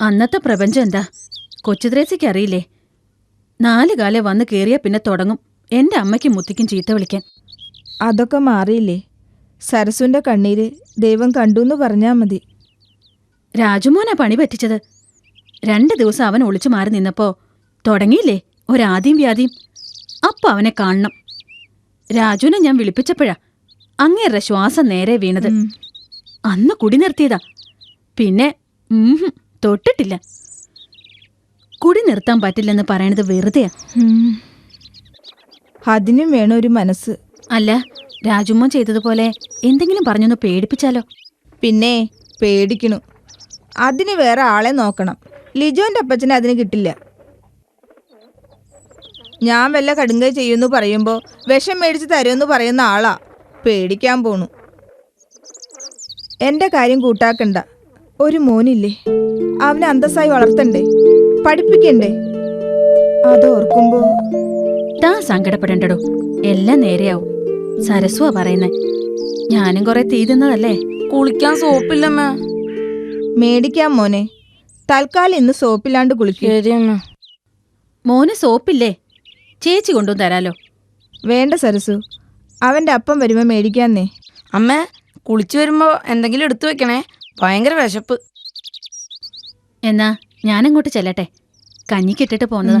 അന്നത്തെ പ്രപഞ്ചം എന്താ? കൊച്ചുദ്രേസിക്ക് അറിയില്ലേ? നാല് കാലെ വന്ന് കയറിയ പിന്നെ തുടങ്ങും. എന്റെ അമ്മയ്ക്ക് മുത്തിക്കും ചീത്ത വിളിക്കാൻ. അതൊക്കെ മാറിയില്ലേ? സരസുന്റെ കണ്ണീര് ദൈവം കണ്ടുന്ന് പറഞ്ഞാ മതി. രാജുമോനാ പണി പറ്റിച്ചത്. രണ്ട് ദിവസം അവൻ ഒളിച്ചു മാറി നിന്നപ്പോ തുടങ്ങിയില്ലേ? ഒരാദ്യം വ്യാധിയും. അപ്പൊ അവനെ കാണണം. രാജുവിനെ ഞാൻ വിളിപ്പിച്ചപ്പോഴാ അങ്ങേറെ ശ്വാസം നേരെ വീണത്. അന്ന് കുടി നിർത്തിയതാ. പിന്നെ ഉംഹും, തൊട്ടിട്ടില്ല. കുടി നിർത്താൻ പറ്റില്ലെന്ന് പറയണത് വെറുതെയാ. അതിനും വേണം ഒരു മനസ്സ്. അല്ല രാജുമ്മ ചെയ്തതുപോലെ എന്തെങ്കിലും പറഞ്ഞൊന്ന് പേടിപ്പിച്ചാലോ? പിന്നെ പേടിക്കണു. അതിന് വേറെ ആളെ നോക്കണം. ലിജോന്റെ അപ്പച്ചനെ അതിന് കിട്ടില്ല. ഞാൻ വല്ല കടുങ്കൈ ചെയ്യുന്നു പറയുമ്പോ വിഷം മേടിച്ച് തരുമെന്ന് പറയുന്ന ആളാ. പേടിക്കാൻ പോണു. എന്റെ കാര്യം കൂട്ടാക്കണ്ട. ഒരു മോനില്ലേ. അവനെ അന്തസ്സായി വളർത്തണ്ടേ. പഠിപ്പിക്കണ്ടേ. അതോർക്കുമ്പോ താ സങ്കടപ്പെടണ്ടടോ. എല്ലാം നേരെയാവും. സരസ്വ പറയുന്നേ. ഞാനും കുറെ തീ തിന്നതല്ലേ? കുളിക്കാൻ സോപ്പില്ലമ്മ. മേടിക്കാം മോനെ. തൽക്കാലം ഇന്ന് സോപ്പില്ലാണ്ട് കുളിക്കുക ശരിയമ്മ. മോന് സോപ്പില്ലേ? ചേച്ചി കൊണ്ടുവന്ന് തരാലോ. വേണ്ട സരസു അവന്റെ അപ്പം വരുമ്പോ മേടിക്കാന്നേ. അമ്മ കുളിച്ചു വരുമ്പോ എന്തെങ്കിലും എടുത്തു വെക്കണേ. ഭയങ്കര വിശപ്പ്. എന്നാ ഞാനങ്ങോട്ട് ചെല്ലട്ടെ. കഞ്ഞിക്കിട്ടിട്ട് പോന്നതാ.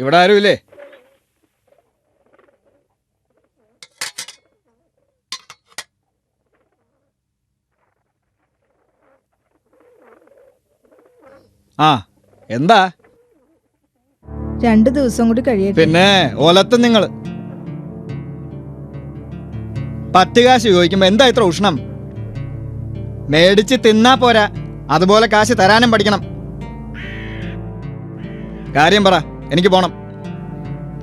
ഇവിടെ ആരുമില്ലേ? ആ എന്താ? രണ്ടു ദിവസം കൂടി കഴിയട്ടെ. പിന്നെ ഓലത്ത് നിങ്ങൾ പത്ത് കാശ് ചോദിക്കുമ്പോ എന്താ ഇത്ര ഉഷ്ണം? മേടിച്ച് തിന്നാ പോരാ. അതുപോലെ കാശ് തരാനും പഠിക്കണം. കാര്യം പറ. എനിക്ക് പോണം.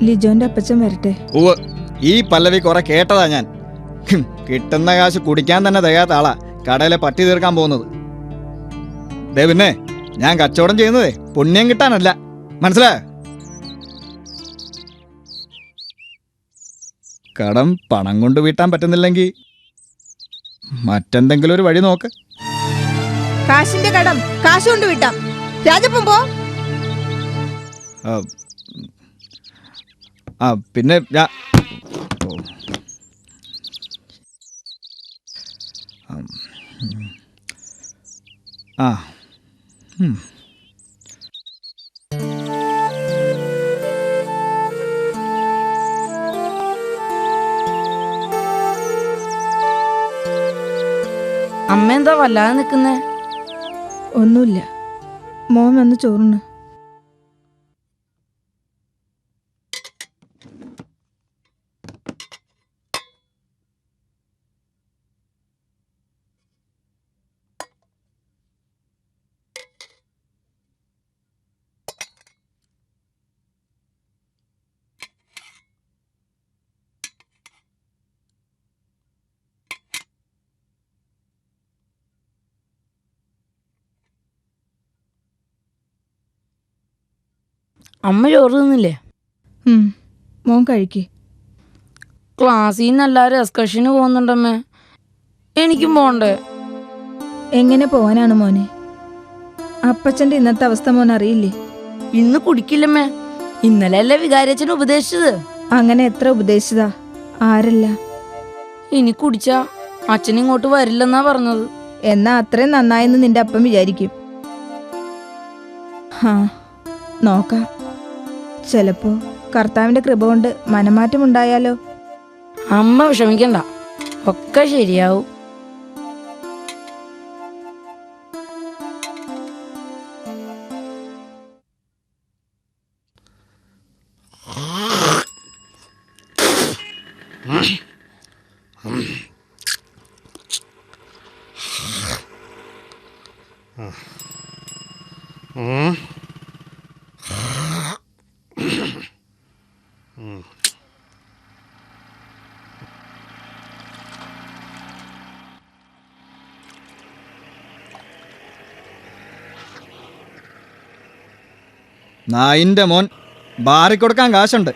ലിജോന്റെ അപ്പച്ചൻ വരട്ടെ. ഉവ് ഈ പല്ലവി കുറെ കേട്ടതാ ഞാൻ. കിട്ടുന്ന കാശ് കുടിക്കാൻ തന്നെ തികയാത്ത ആളാ. കടയിലെ പട്ടി തീർക്കാൻ പോകുന്നത്. ദേ പിന്നെ ഞാൻ കച്ചവടം ചെയ്യുന്നതേ പുണ്യം കിട്ടാനല്ല. മനസ്സിലായോ? കടം പണം കൊണ്ട് വീട്ടാൻ പറ്റുന്നില്ലെങ്കിൽ മറ്റെന്തെങ്കിലും ഒരു വഴി നോക്ക്. കാശിന്റെ കടം കാശ് കൊണ്ട് വിട്ടാം. രാജപ്പം പോ. ആ, ആ പിന്നെ ഞാൻ. ആ. അമ്മ എന്താ വല്ലാതെ നിൽക്കുന്നേ ഒന്നുമില്ല. മോൻ വന്ന് ചോറിന് അമ്മ ചോറ് തിന്നില്ലേ? മോൻ കഴിക്കേ. ക്ലാസ്സിൽ നിന്ന് എല്ലാവരും എക്സ്കർഷന് പോകുന്നുണ്ടമ്മേ. എനിക്കും പോണ്ടേ എങ്ങനെ പോവാനാണ് മോനെ? അപ്പച്ചന്റെ ഇന്നത്തെ അവസ്ഥ മോൻ അറിയില്ലേ? ഇന്ന് കുടിക്കില്ലമ്മേ. ഇന്നലെ അല്ലേ വികാരച്ചൻ ഉപദേശിച്ചത്? അങ്ങനെ എത്ര ഉപദേശിച്ചതാ? ആരല്ല? ഇനി കുടിച്ചാ അച്ഛൻ ഇങ്ങോട്ട് വരില്ലെന്നാ പറഞ്ഞത്. എന്നാ അത്രയും നന്നായെന്ന് നിന്റെ അപ്പം വിചാരിക്കും. ഹാ നോക്കാം. ചിലപ്പോ കർത്താവിന്റെ കൃപ കൊണ്ട് മനമാറ്റം ഉണ്ടായാലോ? അമ്മ വിഷമിക്കണ്ട. ഒക്കെ ശരിയാവും. നായിന്റെ മോൻ. ബാറി കൊടുക്കാൻ കാശുണ്ട്.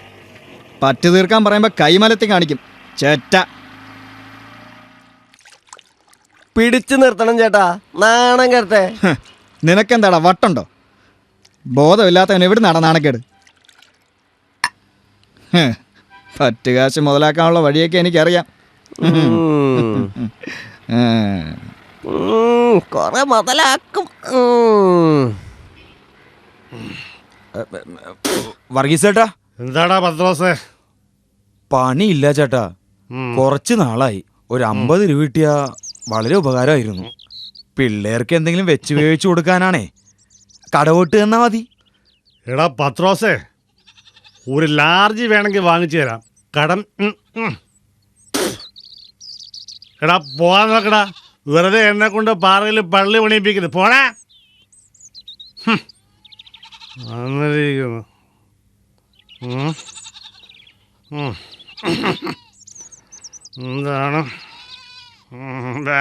പറ്റു തീർക്കാൻ പറയുമ്പോൾ കൈമലത്തി കാണിക്കും. ചേറ്റ. പിടിച്ചു നിർത്തണം ചേട്ടാ. നാണം കേട്ടെ നിനക്കെന്താടാ വട്ടുണ്ടോ? ബോധമില്ലാത്തവൻ എവിടെ നട നാണക്കേട് പറ്റുകാശ് മുതലാക്കാനുള്ള വഴിയൊക്കെ എനിക്കറിയാം. കൊറേ മുതലാക്കും. വർഗീസ് ചേട്ടാ എന്താടാ പത്രോസേ? പണിയില്ല ചേട്ടാ. കുറച്ച് നാളായി. ഒരു അമ്പത് രൂപ കിട്ടിയ വളരെ ഉപകാരമായിരുന്നു. പിള്ളേർക്ക് എന്തെങ്കിലും വെച്ച് വേവിച്ചു കൊടുക്കാനാണേ. കടവോട്ട് തന്നാ മതി. എടാ പത്രോസേ ഒരു ലാർജ് വേണമെങ്കിൽ വാങ്ങിച്ചു തരാം. കടം. എടാ പോവാൻ നോക്കടാ. വെറുതെ എന്നെ കൊണ്ട് പാറയിൽ പള്ളി പണിയിപ്പിക്കുന്നത് പോണേ ഹും. വന്നിരിക്കുന്നു ഉം. ഉം. എന്താണ് ഉം, ദാ.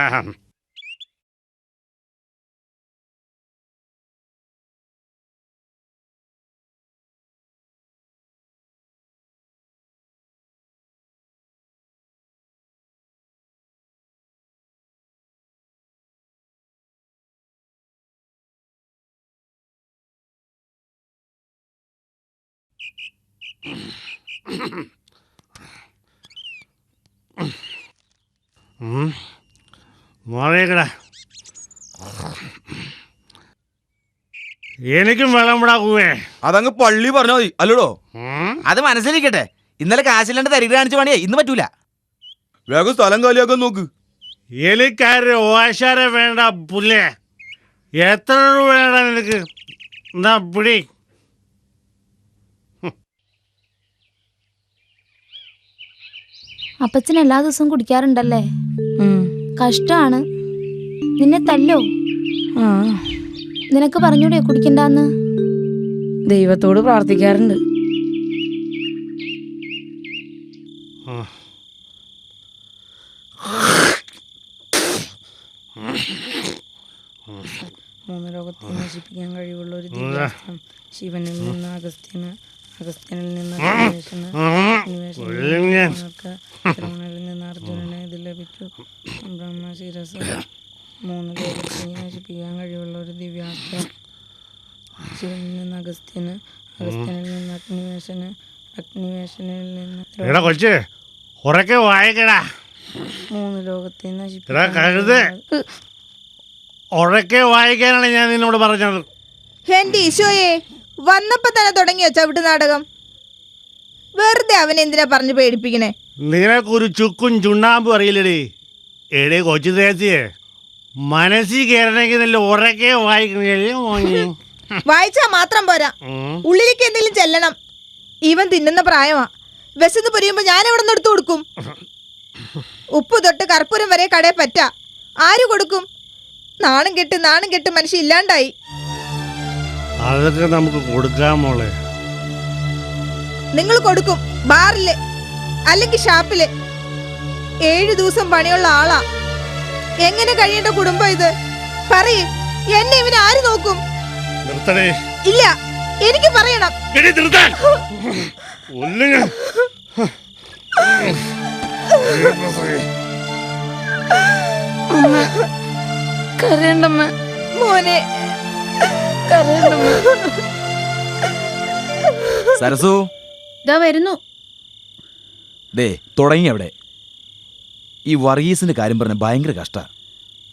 ഉം. മാറിയേക്കടാ എനിക്കും വെള്ളം വിടാക്കുവേ അതങ്ങ് പള്ളി പറഞ്ഞാ മതി. അല്ലടോ. അത് മനസ്സിലിരിക്കട്ടെ. ഇന്നലെ കാശില്ലാണ്ട് തരിക കാണിച്ച പണിയേ. ഇന്ന് പറ്റൂല. വേഗം സ്ഥലം കാലിയാക്കാൻ നോക്ക്. എനിക്കാരെ ഓശാര വേണ്ട പുല്ലേ. എത്ര രൂപ വേണ്ട നിനക്ക്? എന്നാ പിടി. അപ്പച്ചൻ എല്ലാ ദിവസവും കുടിക്കാറുണ്ടല്ലേ. കഷ്ടാണ്. നിന്നെ തല്ലോ. ആ. നിനക്ക് പറഞ്ഞൂടെ കുടിക്കണ്ടെന്ന്? ദൈവത്തോട് പ്രാർത്ഥിക്കാറുണ്ട്. മൂന്ന് ലോകത്തെ നശിപ്പിക്കാൻ കഴിവുള്ള ഒരു ശിവനിൽ നിന്ന് അഗസ്ത്യന് അഗസ്ത്യനിൽ നിന്ന് അന്വേഷണ കൊല്ലും ഞാൻ. ശ്രവണനിൽ നിന്ന് അർജുനന് ഇത് ലഭിച്ചു ബ്രഹ്മശിരസ് മൂന്ന് ലോകത്തെ നശിപ്പിക്കാൻ കഴിവുള്ള ഒരു ദിവ്യാസ്ത്രം ശിവനിൽ നിന്ന് അഗസ്ത്യന് അഗസ്ത്യനിൽ നിന്ന് അഗ്നിവേശന് അഗ്നിവേശനിൽ നിന്ന് കൊച്ചേ മൂന്ന് ലോകത്തെ നശിപ്പിക്കാൻ ഞാൻ നിന്നോട് പറഞ്ഞത്. ഈശോയെ. വന്നപ്പോ തന്നെ തുടങ്ങിയോ ചവിട്ട് നാടകം. വെറുതെ അവനെ എന്തിനാ പറഞ്ഞു പേടിപ്പിക്കണേ? നിനക്കൊരു ചുക്കും ചുണ്ണാമ്പും അറിയില്ലടി. എടേ കൊച്ചു തേച്ചിയെ മനസ്സിൽ കയറണമെങ്കിൽ നല്ല ഉറക്കെ വായിക്കണേ മോങ്ങി വായിച്ചാ മാത്രം പോരാ. ഉം. ഉള്ളിലേക്ക് എന്തെങ്കിലും ചെല്ലണം. ഇവൻ തിന്നുന്ന പ്രായമാ. വിശന്ന് പൊരിയുമ്പോ ഞാൻ എവിടെ നിന്ന് എടുത്തു കൊടുക്കും? ഉപ്പ് തൊട്ട് കർപ്പൂരം വരെ കടയിൽ പറ്റാ. ആര് കൊടുക്കും? നാണം കെട്ട് നാണം കെട്ട് മനുഷ്യ ഇല്ലാണ്ടായി. അതൊക്കെ നമുക്ക് കൊടുക്കാം മോളെ. നിങ്ങൾ കൊടുക്കും. ബാറിൽ അല്ലെങ്കിൽ ഷാപ്പിൽ. ഏഴു ദിവസം പണിയുള്ള ആളാ. എങ്ങനെ കഴിയേണ്ട കുടുംബം ഇത്? പറയ് എന്നെ ഇവന് ആര് നോക്കും? നിർത്തണേ ഇല്ല എനിക്ക് പറയണം. എടി നിർത്താൻ. കരയണ്ടമ്മ മോനെ സരസു. ഇതാ വരുന്നു. ദേ തുടങ്ങി അവിടെ. ഈ വർഗീസിന്റെ കാര്യം പറഞ്ഞ ഭയങ്കര കഷ്ട.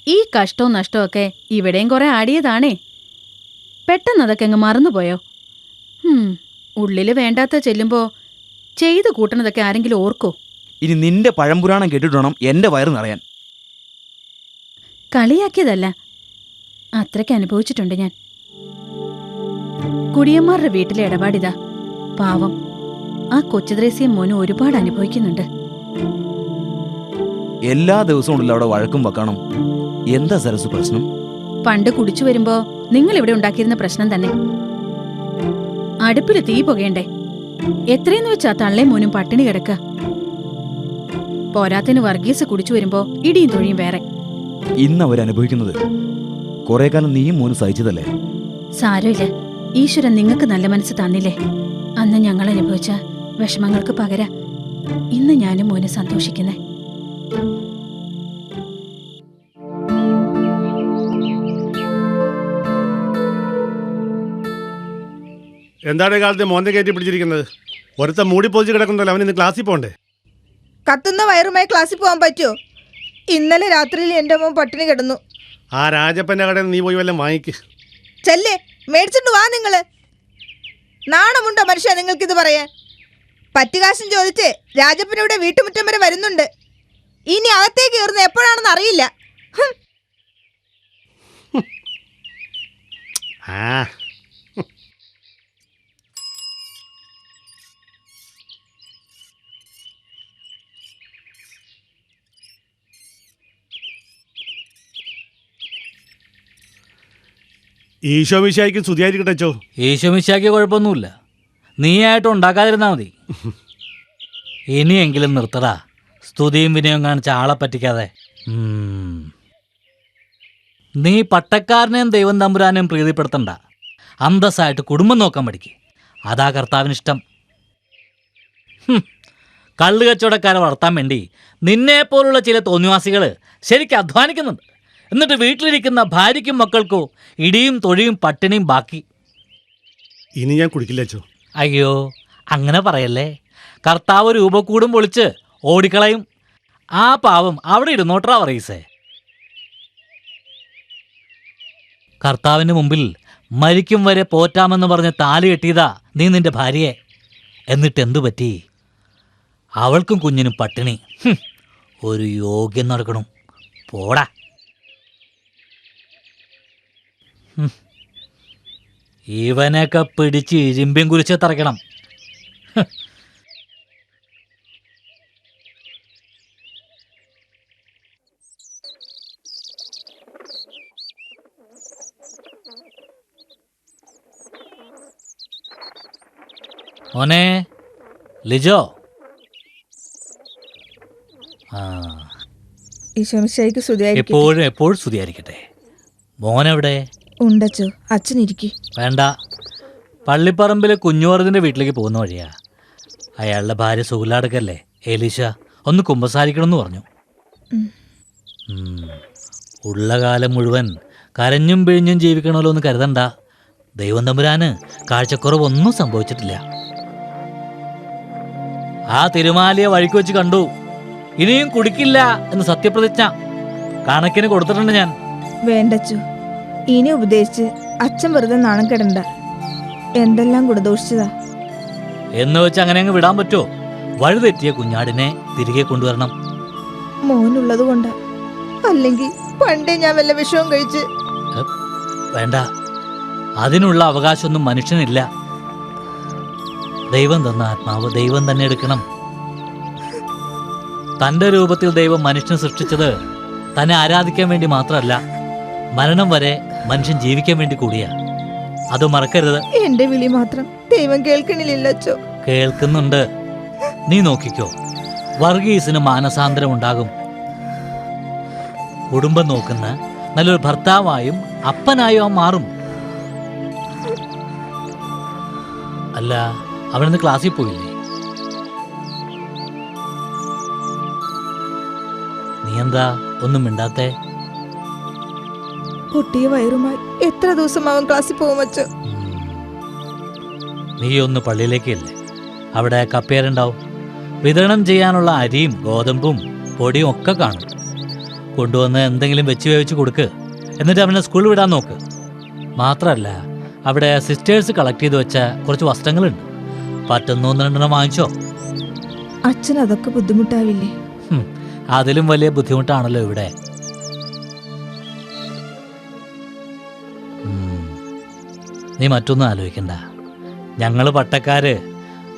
ഈ കഷ്ടവും നഷ്ടവും ഒക്കെ ഇവിടെയും കുറെ ആടിയതാണേ. പെട്ടെന്ന് അതൊക്കെ അങ്ങ് മറന്നുപോയോ? ഉള്ളിൽ വേണ്ടാത്ത ചെല്ലുമ്പോ ചെയ്തു കൂട്ടണതൊക്കെ ആരെങ്കിലും ഓർക്കോ? ഇനി നിന്റെ പഴംപുരാണം കേട്ടിട്ട് എന്റെ വയറ് നിറയാൻ? കളിയാക്കിയതല്ല. അത്രയ്ക്ക് അനുഭവിച്ചിട്ടുണ്ട് ഞാൻ. കുടിയന്മാരുടെ വീട്ടിലെ ഇടപാടിതാ. പാവം. ആ കൊച്ചുദ്രേസിയെ മോനു ഒരുപാട് അനുഭവിക്കുന്നുണ്ട്. എല്ലാ ദിവസവും ഉണ്ടല്ലോ അവിടെ വഴക്കും വെക്കണം. എന്താ സരസ് പ്രശ്നം? പണ്ട് കുടിച്ചു വരുമ്പോ നിങ്ങൾ ഇവിടെ ഉണ്ടാക്കിയിരുന്ന പ്രശ്നം തന്നെ. അടുപ്പിൽ തീ പുകയണ്ടേ. എത്രയെന്ന് വെച്ചാ തള്ളേ മോനും പട്ടിണി കിടക്ക. പോരാത്തിന് വർഗീസ് കുടിച്ചു വരുമ്പോ ഇടിയും തൊഴിയും വേറെ. ഇന്ന് അവരനുഭവിക്കുന്നത് കുറെ കാലം നീയും മോനും സഹിച്ചതല്ലേ? സാരമില്ല. ഈശ്വരൻ നിങ്ങൾക്ക് നല്ല മനസ്സ് തന്നില്ലേ? അന്ന് ഞങ്ങൾ അനുഭവിച്ച വിഷമങ്ങൾക്ക് പകര ഇന്ന് ഞാനും മോനെ സന്തോഷിക്കുന്നേ. എന്താണ് കാലത്തെ മോന്റെ കയറ്റി പിടിച്ചിരിക്കുന്നത്? ഒരുത്ത മൂടി പൊതിച്ച് കിടക്കുന്നല്ലോ അവൻ ഇന്ന് ക്ലാസ്സിൽ പോകണ്ടേ കത്തുന്ന വയറുമായി ക്ലാസ്സിൽ പോകാൻ പറ്റുമോ? ഇന്നലെ രാത്രിയിൽ എന്റെ മോൻ പട്ടിണി കിടന്നു. ആ രാജപ്പന്റെ കടയിൽ നീ പോയി വല്ലതും വാങ്ങിക്ക്. ചെല്ലേ. മേടിച്ചിട്ട് വാ നിങ്ങൾ നാണമുണ്ടോ മനുഷ്യ നിങ്ങൾക്കിത് പറയാൻ? പറ്റുകാശം ചോദിച്ച് രാജപ്പനിവിടെ വീട്ടുമുറ്റം വരെ വരുന്നുണ്ട്. ഇനി അകത്തേക്ക് കയറുന്ന എപ്പോഴാണെന്ന് അറിയില്ല. ആ ഈശോ മിശായിക്കും സ്തുതിയായിരിക്കട്ടെ അച്ചോ. കുഴപ്പമൊന്നുമില്ല. നീയായിട്ട് ഉണ്ടാക്കാതിരുന്നാ മതി. ഇനിയെങ്കിലും നിർത്തടാ. സ്തുതിയും വിനയവും കാണിച്ച ആളെ പറ്റിക്കാതെ. നീ പട്ടക്കാരനെയും ദൈവം തമ്പുരാനെയും പ്രീതിപ്പെടുത്തണ്ട. അന്തസ്സായിട്ട് കുടുംബം നോക്കാൻ പഠിക്ക്. അതാ കർത്താവിനിഷ്ടം. ഇഷ്ടം കച്ചവടക്കാരെ വളർത്താൻ വേണ്ടി നിന്നെ പോലുള്ള ചില തോന്നിവാസികൾ ശരിക്കും അധ്വാനിക്കുന്നുണ്ട്. എന്നിട്ട് വീട്ടിലിരിക്കുന്ന ഭാര്യയ്ക്കും മക്കൾക്കോ ഇടിയും തൊഴിയും പട്ടിണിയും ബാക്കി. ഇനി ഞാൻ കുടിക്കില്ല അയ്യോ അങ്ങനെ പറയല്ലേ? കർത്താവ് രൂപക്കൂടും പൊളിച്ച് ഓടിക്കളയും. ആ പാവം അവിടെ ഇരുന്നോട്ടാ പറയീസേ. കർത്താവിന് മുമ്പിൽ മരിക്കും വരെ പോറ്റാമെന്ന് പറഞ്ഞ് താലി കെട്ടിയതാ നീ നിന്റെ ഭാര്യയെ. എന്നിട്ട് എന്തു പറ്റി? അവൾക്കും കുഞ്ഞിനും പട്ടിണി. ഹും, ഒരു യോഗ്യം നടക്കണം. പോടാ. ഇവനൊക്കെ പിടിച്ച് ഇരുമ്പിയും കുരിച്ച് തറയ്ക്കണം. ഓനെ ലിജോ. ആ. ഈശോമിശായിക്ക് എപ്പോഴും എപ്പോഴും സ്തുതിയായിരിക്കട്ടെ. മോനെവിടെ? ഉണ്ടച്ചോ. അച്ഛനിരിക്കും വേണ്ട. പള്ളിപ്പറമ്പിലെ കുഞ്ഞുവർദിന്റെ വീട്ടിലേക്ക് പോകുന്ന വഴിയാ. അയാളുടെ ഭാര്യ സുഖലാടക്കല്ലേ ഏലീശ ഒന്ന് കുമ്പസാരിക്കണമെന്ന് പറഞ്ഞു. ഉള്ള കാലം മുഴുവൻ കരഞ്ഞും പിഴിഞ്ഞും ജീവിക്കണമല്ലോ എന്ന് കരുതണ്ട. ദൈവം തമ്പുരാന് കാഴ്ചക്കുറവൊന്നും സംഭവിച്ചിട്ടില്ല. ആ തിരുമാലിയെ വഴിക്ക് വെച്ച് കണ്ടു. ഇനിയും കുടിക്കില്ല എന്ന് സത്യപ്രതിജ്ഞ. കണക്കിന് കൊടുത്തിട്ടുണ്ട് ഞാൻ. വേണ്ടച്ചു. ഇനി ഉപദേശിച്ച് അച്ഛൻ വെറുതെ നാണം കെടണ്ട. എന്തെല്ലാം ഗുണദോഷിച്ചതാ. എന്ന് വെച്ച് അങ്ങനെ അങ്ങ് വിടാൻ പറ്റുമോ വഴുതെറ്റിയ കുഞ്ഞാടിനെ തിരികെ കൊണ്ടുവരണം. മോനുള്ളത് കൊണ്ടാ. അല്ലെങ്കിൽ പണ്ടേ ഞാൻ വല്ല വിഷവും കഴിച്ച്. വേണ്ട. അതിനുള്ള അവകാശമൊന്നും മനുഷ്യനില്ല. ദൈവം തന്ന ആത്മാവ് ദൈവം തന്നെ എടുക്കണം. തന്റെ രൂപത്തിൽ ദൈവം മനുഷ്യനെ സൃഷ്ടിച്ചത് തന്നെ ആരാധിക്കാൻ വേണ്ടി മാത്രമല്ല മരണം വരെ മനുഷ്യൻ ജീവിക്കാൻ വേണ്ടി കൂടിയാ. അത് മറക്കരുത്. എന്റെ വിളി മാത്രം ദൈവം കേൾക്കണില്ല കേൾക്കുന്നുണ്ട്. നീ നോക്കിക്കോ. വർഗീസിന് മാനസാന്തരം ഉണ്ടാകും. കുടുംബം നോക്കുന്ന നല്ലൊരു ഭർത്താവായും അപ്പനായും അവൻ മാറും. അല്ല അവനിന്ന് ക്ലാസ്സിൽ പോയില്ലേ? നീ എന്താ ഒന്നും മിണ്ടാത്തേ? പൊട്ടിയ വയറുമായി. എത്ര ദിവസം അവൻ ക്ലാസ്സിൽ പോകും അച്ഛോ നീ ഒന്ന് പള്ളിയിലേക്കല്ലേ? അവിടെ കപ്പേരുണ്ടാവും വിതരണം ചെയ്യാനുള്ള അരിയും ഗോതമ്പും പൊടിയും ഒക്കെ കാണും. കൊണ്ടുവന്ന് എന്തെങ്കിലും വെച്ച് വേവിച്ച് കൊടുക്ക്. എന്നിട്ട് അവനെ സ്കൂളിൽ വിടാൻ നോക്ക്. മാത്രമല്ല അവിടെ സിസ്റ്റേഴ്സ് കളക്ട് ചെയ്ത് വെച്ച കുറച്ച് വസ്ത്രങ്ങളുണ്ട്. പറ്റുന്ന ഒന്ന് രണ്ടെണ്ണം വാങ്ങിച്ചോ. അച്ഛൻ അതൊക്കെ ബുദ്ധിമുട്ടാവില്ലേ? അതിലും വലിയ ബുദ്ധിമുട്ടാണല്ലോ ഇവിടെ. നീ മറ്റൊന്നും ആലോചിക്കണ്ട. ഞങ്ങൾ പട്ടക്കാര്.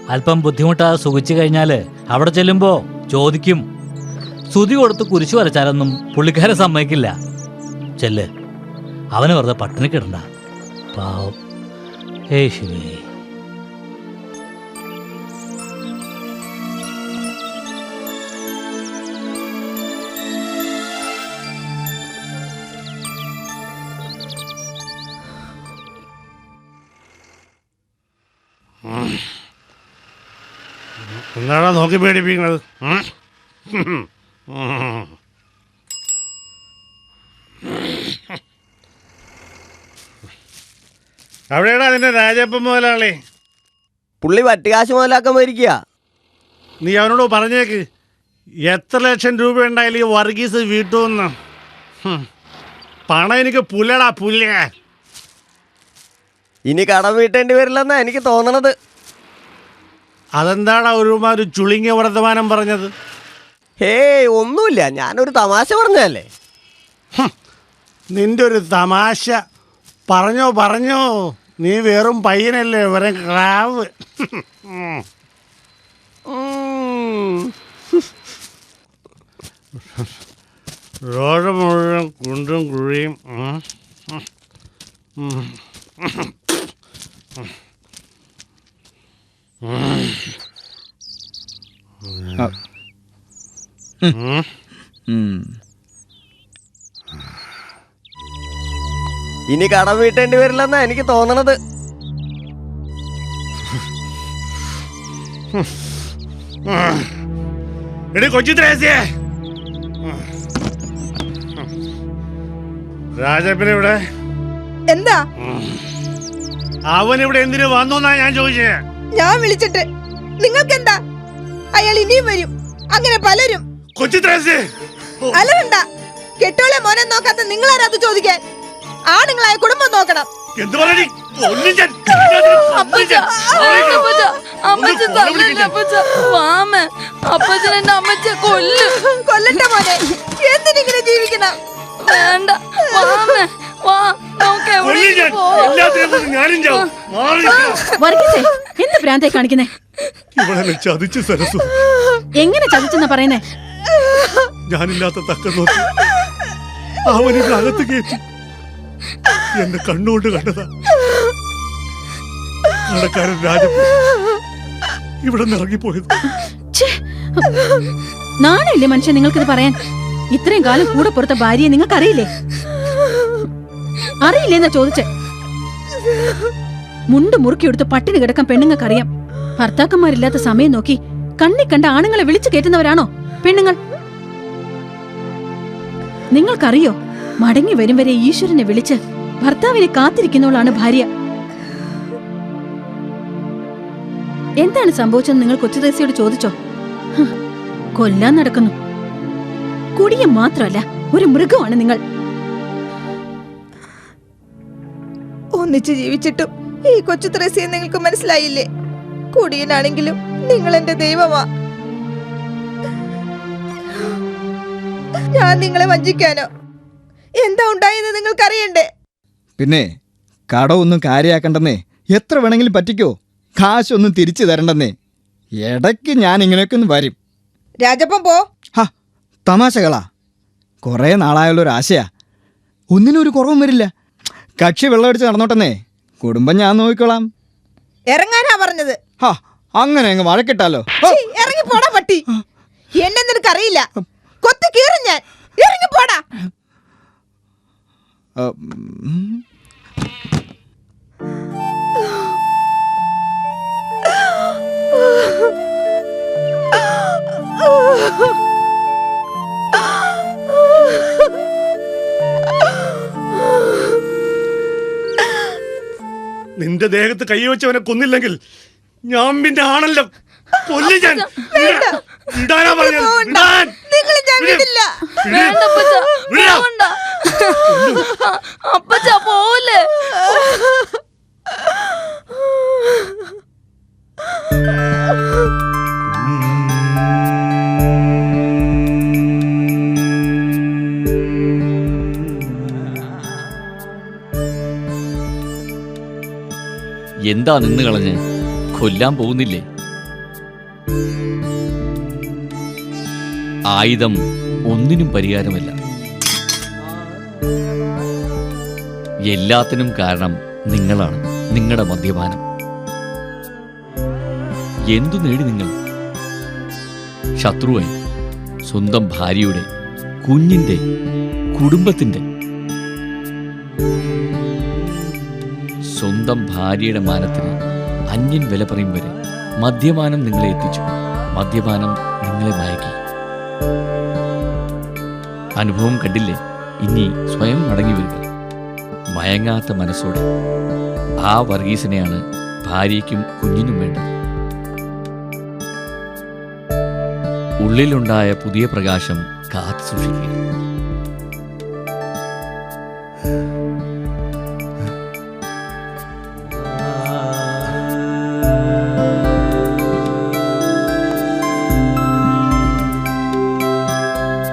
അല്പം ബുദ്ധിമുട്ടാതെ സുഖിച്ചു കഴിഞ്ഞാൽ അവിടെ ചെല്ലുമ്പോൾ ചോദിക്കും. സ്തുതി കൊടുത്ത് കുരിശു വരച്ചാലൊന്നും പുള്ളിക്കാരെ സമ്മതിക്കില്ല. ചെല്ല്. അവന് വെറുതെ പട്ടിണി കിടണ്ട പാവം. ഏ ശിവേ. എന്താണോ നോക്കി പേടിപ്പിക്കുന്നത് അവിടെയാണോ. അവിടെയാടാ അതിന്റെ രാജപ്പൻ മുതലാളി? പുള്ളി പറ്റുകാശ് മുതലാക്കാൻ പോയിരിക്കുക നീ അവനോട് പറഞ്ഞേക്ക്. എത്ര ലക്ഷം രൂപ ഉണ്ടായാലും ഈ വർഗീസ് വീട്ടുമെന്ന്. പണം എനിക്ക് പുല്ലടാ പുല്ല. ഇനി കടം വീട്ടേണ്ടി വരില്ലെന്നാ എനിക്ക് തോന്നണത്. അതെന്താടാ ഒരുമാതിരി ചുളുങ്ങിയ വർത്തമാനം പറഞ്ഞത് ഹേയ് ഒന്നുമില്ല ഞാനൊരു തമാശ പറഞ്ഞതല്ലേ നിന്റെ ഒരു തമാശ പറഞ്ഞോ പറഞ്ഞോ നീ വെറും പയ്യനല്ലേ വെറും ക്രാവ്. റോഡ് മുഴുവൻ കുണ്ടും കുഴിയും ഉം. ഉം. ഉം. ഉം. ഇനി കടം വീട്ടേണ്ടി വരില്ലെന്നാ എനിക്ക് തോന്നണത്. എടി കൊച്ചു ത്രേസ്യേ. രാജപ്പൻ ഇവിടെ. എന്താ? അവൻ ഇവിടെ എന്തിനു വന്നോന്നാ ഞാൻ ചോദിച്ചേ. ഞാൻ വിളിച്ചിട്ട്. നിങ്ങൾക്ക് എന്താ അയാൾ ഇനിയും വരും. അങ്ങനെ പലരും. കൊച്ചു അലവണ്ട കെട്ടോളെ മോനെ നോക്കാത്ത നിങ്ങളാരാ അത് ചോദിക്കാൻ? ആണുങ്ങളായ കുടുംബം നോക്കണം. എന്ത് പറയടി? ഒന്നും ഞാൻ അമ്മച്ചൻ തല്ലല്ലേ അപ്പച്ച വാമ. അപ്പച്ചൻ എന്റെ അമ്മച്ചെ കൊല്ലും. കൊല്ലട്ടെ മോനെ. എന്തിനിങ്ങനെ ജീവിക്കണം? വേണ്ട. വാമ. വാ നമുക്ക് എവിടെയെങ്കിലും പോവാം. എല്ലാത്തിനും ഞാനും ചാവും. മാറി നിൽക്കണം. വർഗീസേ എന്ത് ഭ്രാന്തായി കാണിക്കുന്നേ? ചതിച്ച് സരസു. എങ്ങനെ ചതിച്ചെന്നാ പറയുന്നേ? ഞാനില്ലാത്ത തക്ക നോക്കി അവനിവിടെ അകത്ത് കയറ്റി. എന്റെ കണ്ണുകൊണ്ട് കണ്ടതാ. കടക്കാരൻ രാജപ്പൻ ഇവിടെ നിന്ന് ഇറങ്ങിപ്പോയത്. നാണല്ലേ മനുഷ്യൻ നിങ്ങൾക്കിത് പറയാൻ? ഇത്രയും കാലം കൂടെ പുറത്ത ഭാര്യയെ നിങ്ങൾക്ക് അറിയില്ലേ അറിയില്ലേന്നാ ചോദിച്ചേ? മുണ്ട് മുറുക്കിയെടുത്ത് പട്ടിണി കിടക്കാൻ പെണ്ണുങ്ങൾക്കറിയാം. ഭർത്താക്കന്മാരില്ലാത്ത സമയം നോക്കി കണ്ണി കണ്ട ആണുങ്ങളെ വിളിച്ചു കയറ്റുന്നവരാണോ? പെണ്ണുങ്ങൾ. നിങ്ങൾക്കറിയോ മടങ്ങി വരും വരെ ഈശ്വരനെ വിളിച്ച് ഭർത്താവിനെ കാത്തിരിക്കുന്നവളാണ് ഭാര്യ. എന്താണ് സംഭവിച്ചത് നിങ്ങൾ കൊച്ചുദേശിയോട് ചോദിച്ചോ? കൊല്ലാൻ നടക്കുന്നു. കുടിയ മാത്രമല്ല ഒരു മൃഗമാണ് നിങ്ങൾ. ഒന്നിച്ച് ജീവിച്ചിട്ടും ഈ കൊച്ചു ത്രസിയെ നിങ്ങൾക്ക് മനസ്സിലായില്ലേ? കുടിയനാണെങ്കിലും നിങ്ങൾ എന്റെ ദൈവമാ. ഞാൻ നിങ്ങളെ വഞ്ചിക്കാനോ? എന്താ ഉണ്ടായെന്ന് നിങ്ങൾക്കറിയണ്ടേ? പിന്നെ കടമൊന്നും കാര്യാക്കണ്ടെന്നേ. എത്ര വേണമെങ്കിലും പറ്റിക്കോ? കാശൊന്നും തിരിച്ചു തരണ്ടെന്നേ. ഇടയ്ക്ക് ഞാൻ ഇങ്ങനെയൊക്കെ ഒന്ന് വരും. രാജപ്പം പോ. ഹാ തമാശകളാ. കുറേ നാളായുള്ള ഒരു ആശയാ. ഒന്നിനും ഒരു കുറവും വരില്ല. കക്ഷി വെള്ളമടിച്ച് നടന്നോട്ടെന്നേ. കുടുംബം ഞാൻ നോക്കിക്കോളാം. ഇറങ്ങാനാ പറഞ്ഞത്. ഹാ അങ്ങനെ അങ്ങ് വഴക്കിട്ടാലോ? ഇറങ്ങി പോടാ പട്ടി. എന്നെ നിനക്കറിയില്ല. കൊത്തി കീറും ഞാൻ. ഇറങ്ങി പോടാ. നിന്റെ ദേഹത്ത് കൈവച്ചവനെ കൊന്നില്ലെങ്കിൽ ഞാൻ പിന്നെ ആണല്ലോ. കൊല്ലി ഞാൻ. വിടാ- വിടാനാ വിടില്ല അപ്പച്ച. അപ്പച്ച എന്താ നിന്ന് കളഞ്ഞ്? കൊല്ലാൻ പോകുന്നില്ലേ? ആയുധം ഒന്നിനും പരിഹാരമല്ല. എല്ലാത്തിനും കാരണം നിങ്ങളാണ് നിങ്ങളുടെ മദ്യപാനം. എന്തു നേടി നിങ്ങൾ? ശത്രുവായി സ്വന്തം ഭാര്യയുടെ കുഞ്ഞിന്റെ കുടുംബത്തിന്റെ സ്വന്തം ഭാര്യയുടെ മാനത്തിന് അന്യൻ വില പറയും വരെ മദ്യപാനം നിങ്ങളെ എത്തിച്ചു. മദ്യപാനം നിങ്ങളെ മയക്കി. അനുഭവം കണ്ടില്ലേ? ഇനി സ്വയം മടങ്ങി വരിക. മയങ്ങാത്ത മനസ്സോടെ. ആ വർഗീസിനെയാണ് ഭാര്യയ്ക്കും കുഞ്ഞിനും വേണ്ടത്. ഉള്ളിലുണ്ടായ പുതിയ പ്രകാശം കാത്തു സൂക്ഷിക്കുക.